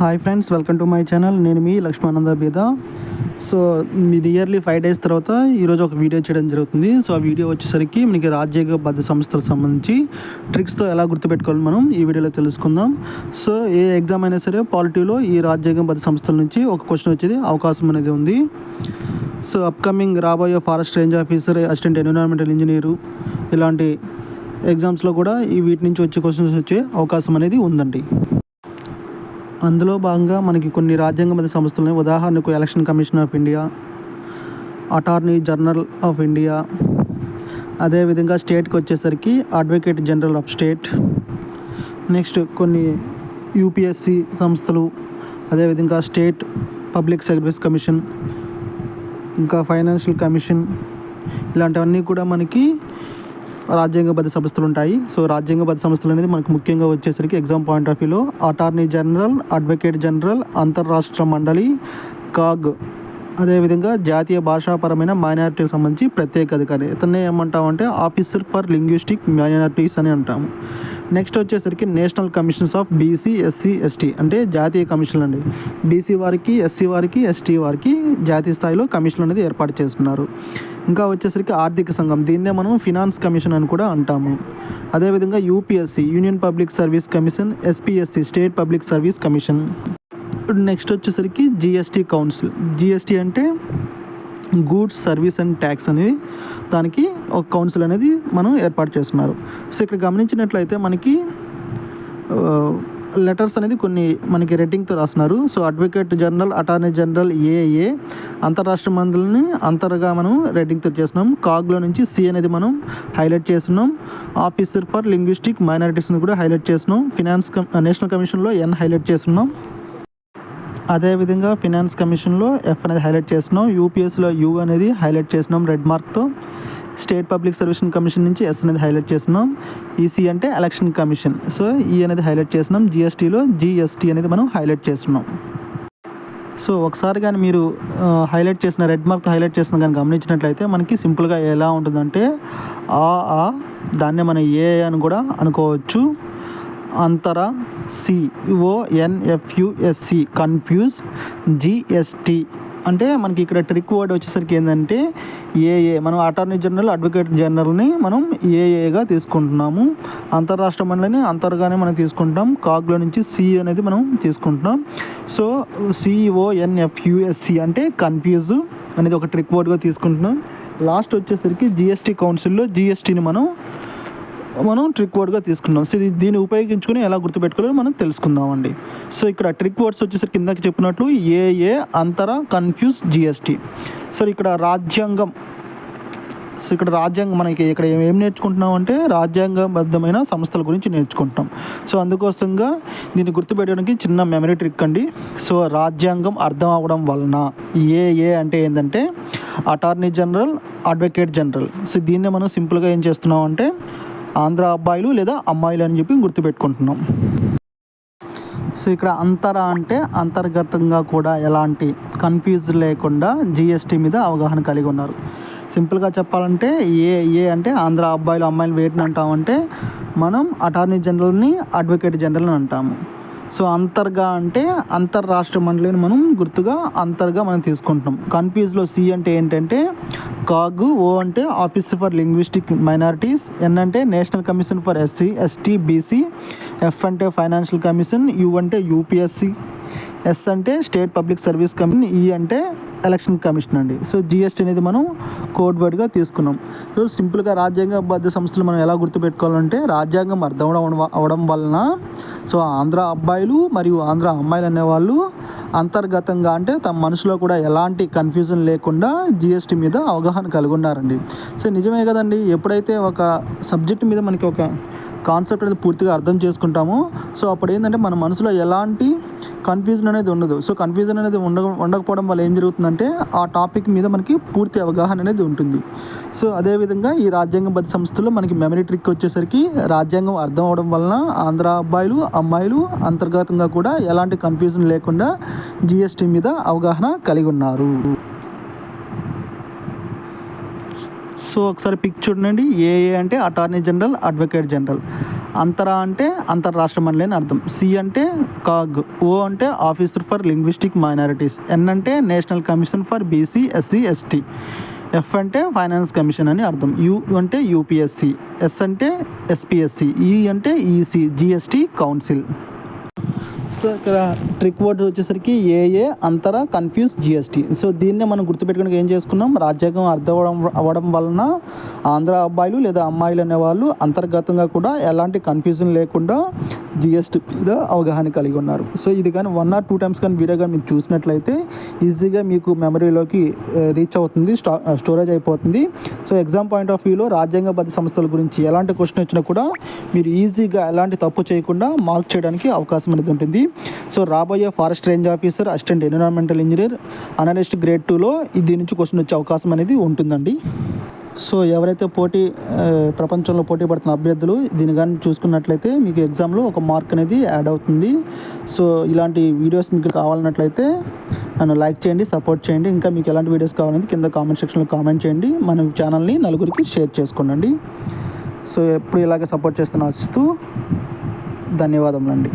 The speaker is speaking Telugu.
Hi friends welcome to my channel. నేను మీ లక్ష్మానంద బీద. సో ఇది ఇయర్లీ ఫైవ్ డేస్ తర్వాత ఈరోజు ఒక వీడియో చేయడం జరుగుతుంది. సో ఆ వీడియో వచ్చేసరికి మనకి రాజ్యాంగబద్ధ సంస్థలకు సంబంధించి ట్రిక్స్తో ఎలా గుర్తుపెట్టుకోవాలి మనం ఈ వీడియోలో తెలుసుకుందాం. సో ఏ ఎగ్జామ్ అయినా సరే పాలిటీలో ఈ రాజ్యాంగబద్ధ సంస్థల నుంచి ఒక క్వశ్చన్ వచ్చేది అవకాశం అనేది ఉంది. సో అప్కమింగ్ రాబోయే forest range officer assistant environmental engineer ఇలాంటి ఎగ్జామ్స్లో కూడా ఈ వీటి నుంచి వచ్చే క్వశ్చన్స్ వచ్చే అవకాశం అనేది ఉందండి. అందులో భాగంగా మనకి కొన్ని రాజ్యాంగబద్ధ సంస్థలు ఉన్నాయి. ఉదాహరణకు election commission of India attorney general of India. అదేవిధంగా స్టేట్కి వచ్చేసరికి advocate general of state. Next కొన్ని యూపీఎస్సి సంస్థలు అదేవిధంగా స్టేట్ పబ్లిక్ సర్వీస్ కమిషన్ ఇంకా ఫైనాన్షియల్ కమిషన్. ఇలాంటివన్నీ కూడా మనకి రాజ్యాంగబద్ధ సంస్థలు ఉంటాయి. సో రాజ్యాంగబద్ధ సంస్థలు అనేది మనకు ముఖ్యంగా వచ్చేసరికి ఎగ్జామ్ పాయింట్ ఆఫ్ వ్యూలో అటార్నీ జనరల్ అడ్వకేట్ జనరల్ అంతర్రాష్ట్ర మండలి కాగ్. అదేవిధంగా జాతీయ భాషాపరమైన మైనారిటీకి సంబంధించి ప్రత్యేక అధికారి. ఇతన్ని ఏమంటామంటే ఆఫీసర్ ఫర్ లింగ్విస్టిక్ మైనారిటీస్ అని అంటాము. నెక్స్ట్ వచ్చేసరికి national commissions of BC SC ST అంటే జాతీయ కమిషన్లు అండి. బీసీ వారికి ఎస్సీ వారికి ఎస్టీ వారికి జాతీయ స్థాయిలో కమిషన్లు అనేది ఏర్పాటు చేస్తున్నారు. ఇంకా వచ్చేసరికి ఆర్థిక సంఘం దీన్నే మనం ఫినాన్స్ కమిషన్ అని కూడా అంటాము. అదేవిధంగా UPSC union public service commission SPSC state public service commission ఇప్పుడు నెక్స్ట్ వచ్చేసరికి జిఎస్టీ కౌన్సిల్ జిఎస్టీ అంటే గూడ్స్ సర్వీస్ అండ్ ట్యాక్స్ అనేది దానికి ఒక కౌన్సిల్ అనేది మనం ఏర్పాటు చేస్తున్నారు. సో ఇక్కడ గమనించినట్లయితే మనకి లెటర్స్ అనేది కొన్ని మనకి రేటింగ్తో రాస్తున్నారు. So advocate general attorney general A A అంతరాష్ట్ర మందులని అంతర్గా మనం రేటింగ్తో చేస్తున్నాం. కాగ్లో నుంచి సి అనేది మనం హైలైట్ చేస్తున్నాం. ఆఫీసర్ ఫర్ లింగ్విస్టిక్ మైనారిటీస్ని కూడా హైలైట్ చేస్తున్నాం. ఫినాన్స్ కమ్ నేషనల్ కమిషన్లో ఎన్ హైలైట్ చేస్తున్నాం. అదేవిధంగా ఫినాన్స్ కమిషన్లో ఎఫ్ అనేది హైలైట్ చేస్తున్నాం. యూపీఎస్లో యూ అనేది హైలైట్ చేసినాం రెడ్ మార్క్తో. స్టేట్ పబ్లిక్ సర్వీస్ కమిషన్ నుంచి ఎస్ అనేది హైలైట్ చేస్తున్నాం. ఈసీ అంటే ఎలక్షన్ కమిషన్. సో ఈ అనేది హైలైట్ చేస్తున్నాం. జిఎస్టీలో జిఎస్టీ అనేది మనం హైలైట్ చేస్తున్నాం. సో ఒకసారి కానీ మీరు హైలైట్ చేసిన రెడ్ మార్క్ హైలైట్ చేసిన కానీ గమనించినట్లయితే మనకి సింపుల్గా ఎలా ఉంటుందంటే ఆ ఆ దాన్నే మనం ఏ అని కూడా అనుకోవచ్చు. అంతర సి ఓఎన్ఎఫ్యుఎస్సి కన్ఫ్యూజ్ జిఎస్టి అంటే మనకి ఇక్కడ ట్రిక్ వర్డ్ వచ్చేసరికి ఏంటంటే ఏఏ మనం అటార్నీ జనరల్ అడ్వకేట్ జనరల్ని మనం ఏఏగా తీసుకుంటున్నాము. అంతర్రాష్ట్ర మండలిని అంతర్గానే మనం తీసుకుంటాం. కాగ్లో నుంచి సి అనేది మనం తీసుకుంటున్నాం. సో సిఓఎన్ఎఫ్యుఎస్సి అంటే కన్ఫ్యూజ్ అనేది ఒక ట్రిక్ వర్డ్గా తీసుకుంటున్నాం. లాస్ట్ వచ్చేసరికి జిఎస్టీ కౌన్సిల్లో జిఎస్టీని మనం మనం ట్రిక్ వర్డ్గా తీసుకున్నాం సో ఇది దీన్ని ఉపయోగించుకొని ఎలా గుర్తుపెట్టుకోవాలో మనం తెలుసుకుందామండి. సో ఇక్కడ ట్రిక్ వర్డ్స్ వచ్చేసరికి కిందకి చెప్పినట్లు ఏఏ అంతర కన్ఫ్యూజ్ జిఎస్టీ సో ఇక్కడ రాజ్యాంగం. సో ఇక్కడ రాజ్యాంగం మనకి ఇక్కడ ఏం- నేర్చుకుంటున్నాం అంటే రాజ్యాంగబద్ధమైన సంస్థల గురించి నేర్చుకుంటాం సో అందుకోసంగా దీన్ని గుర్తుపెట్టడానికి చిన్న మెమరీ ట్రిక్ అండి. సో రాజ్యాంగం అర్థం అవ్వడం వలన ఏ ఏ అంటే ఏంటంటే attorney general advocate general so దీన్నే మనం సింపుల్గా ఏం చేస్తున్నాం అంటే ఆంధ్ర అబ్బాయిలు లేదా అమ్మాయిలు అని చెప్పి గుర్తుపెట్టుకుంటున్నాం. సో ఇక్కడ అంతర అంటే అంతర్గతంగా కూడా ఎలాంటి కన్ఫ్యూజ్ లేకుండా జిఎస్టీ మీద అవగాహన కలిగి ఉన్నారు. సింపుల్గా చెప్పాలంటే ఏ ఏ అంటే ఆంధ్ర అబ్బాయిలు అమ్మాయిలు వేటిని అంటామంటే మనం అటార్నీ జనరల్ని అడ్వకేట్ జనరల్ అని అంటాము. సో అంతర్గా అంటే అంతర్రాష్ట్ర మండలిని మనం గుర్తుగా అంతర్గా మనం తీసుకుంటున్నాం. కన్ఫ్యూజ్లో సి అంటే ఏంటంటే కాగు ఓ అంటే office for linguistic minorities N అంటే national commission for SC ST BC F అంటే ఫైనాన్షియల్ కమిషన్ యు అంటే యూపీఎస్సీ ఎస్ అంటే state public service commission E అంటే ఎలక్షన్ కమిషన్ అండి. సో జిఎస్టీ అనేది మనం కోడ్ వర్డ్గా తీసుకున్నాం. సో సింపుల్గా రాజ్యాంగబద్ధ సంస్థలు మనం ఎలా గుర్తుపెట్టుకోవాలంటే రాజ్యాంగం అర్థం అవడం అవడం వలన సో ఆంధ్ర అబ్బాయిలు మరియు ఆంధ్ర అమ్మాయిలు అనేవాళ్ళు అంతర్గతంగా అంటే తమ మనసులో కూడా ఎలాంటి కన్ఫ్యూజన్ లేకుండా జిఎస్టీ మీద అవగాహన కలిగి ఉన్నారండి సో నిజమే కదండి ఎప్పుడైతే ఒక సబ్జెక్ట్ మీద మనకి ఒక కాన్సెప్ట్ అనేది పూర్తిగా అర్థం చేసుకుంటామో సో అప్పుడు ఏంటంటే మన మనసులో ఎలాంటి కన్ఫ్యూజన్ అనేది ఉండదు. సో కన్ఫ్యూజన్ అనేది ఉండ ఉండకపోవడం వల్ల ఏం జరుగుతుందంటే ఆ టాపిక్ మీద మనకి పూర్తి అవగాహన అనేది ఉంటుంది. సో అదేవిధంగా ఈ రాజ్యాంగబద్ధ సంస్థలో మనకి మెమరీ ట్రిక్ వచ్చేసరికి రాజ్యాంగం అర్థం అవడం వలన ఆంధ్ర అబ్బాయిలు అమ్మాయిలు అంతర్గతంగా కూడా ఎలాంటి కన్ఫ్యూజన్ లేకుండా జిఎస్టీ మీద అవగాహన కలిగి ఉన్నారు. సో ఒకసారి పిక్ చూడండి. ఏఏ అంటే అటార్నీ జనరల్ అడ్వకేట్ జనరల్ అంతరా అంటే అంతర్రాష్ట్ర మండలి అని అర్థం. సి అంటే కాగ్ ఓ అంటే officer for linguistic minorities N అంటే national commission for BC SC ST. F అంటే ఫైనాన్స్ కమిషన్ అని అర్థం. యు అంటే యూపీఎస్సి ఎస్ అంటే ఎస్పిఎస్సి ఈ అంటే ఈసీ జిఎస్టీ కౌన్సిల్. సో ఇక్కడ ట్రిక్ వర్డ్ వచ్చేసరికి ఏఏ అంతర కన్ఫ్యూజ్ జిఎస్టీ సో దీన్నే మనం గుర్తుపెట్టుకుని ఏం చేసుకున్నాం? రాజ్యాంగం అర్థం అవ్వడం అవ్వడం వలన ఆంధ్ర అబ్బాయిలు లేదా అమ్మాయిలు అనేవాళ్ళు అంతర్గతంగా కూడా ఎలాంటి కన్ఫ్యూజన్ లేకుండా జిఎస్టీ మీద అవగాహన కలిగి ఉన్నారు. సో ఇది కానీ వన్ ఆర్ టూ టైమ్స్ కానీ వీడియో కానీ మీరు చూసినట్లయితే ఈజీగా మీకు మెమరీలోకి రీచ్ అవుతుంది స్టా స్టోరేజ్ అయిపోతుంది. సో ఎగ్జామ్ పాయింట్ ఆఫ్ వ్యూలో రాజ్యాంగబద్ధ సంస్థల గురించి ఎలాంటి క్వశ్చన్ వచ్చినా కూడా మీరు ఈజీగా ఎలాంటి తప్పు చేయకుండా మార్క్ చేయడానికి అవకాశం అనేది ఉంటుంది. సో రాబోయే forest range officer assistant environmental engineer analyst grade టూలో దీని నుంచి క్వశ్చన్ వచ్చే అవకాశం అనేది ఉంటుందండి. సో ఎవరైతే పోటీ ప్రపంచంలో పోటీ పడుతున్న అభ్యర్థులు దీని కానీ చూసుకున్నట్లయితే మీకు ఎగ్జామ్లో ఒక మార్క్ అనేది యాడ్ అవుతుంది. సో ఇలాంటి వీడియోస్ మీకు కావాలన్నట్లయితే నన్ను లైక్ చేయండి సపోర్ట్ చేయండి. ఇంకా మీకు ఎలాంటి వీడియోస్ కావాలని కింద కామెంట్ సెక్షన్లో కామెంట్ చేయండి. మన ఛానల్ని నలుగురికి షేర్ చేసుకోండి సో ఎప్పుడు ఇలాగే సపోర్ట్ చేస్తున్న ఆశిస్తూ ధన్యవాదములండి.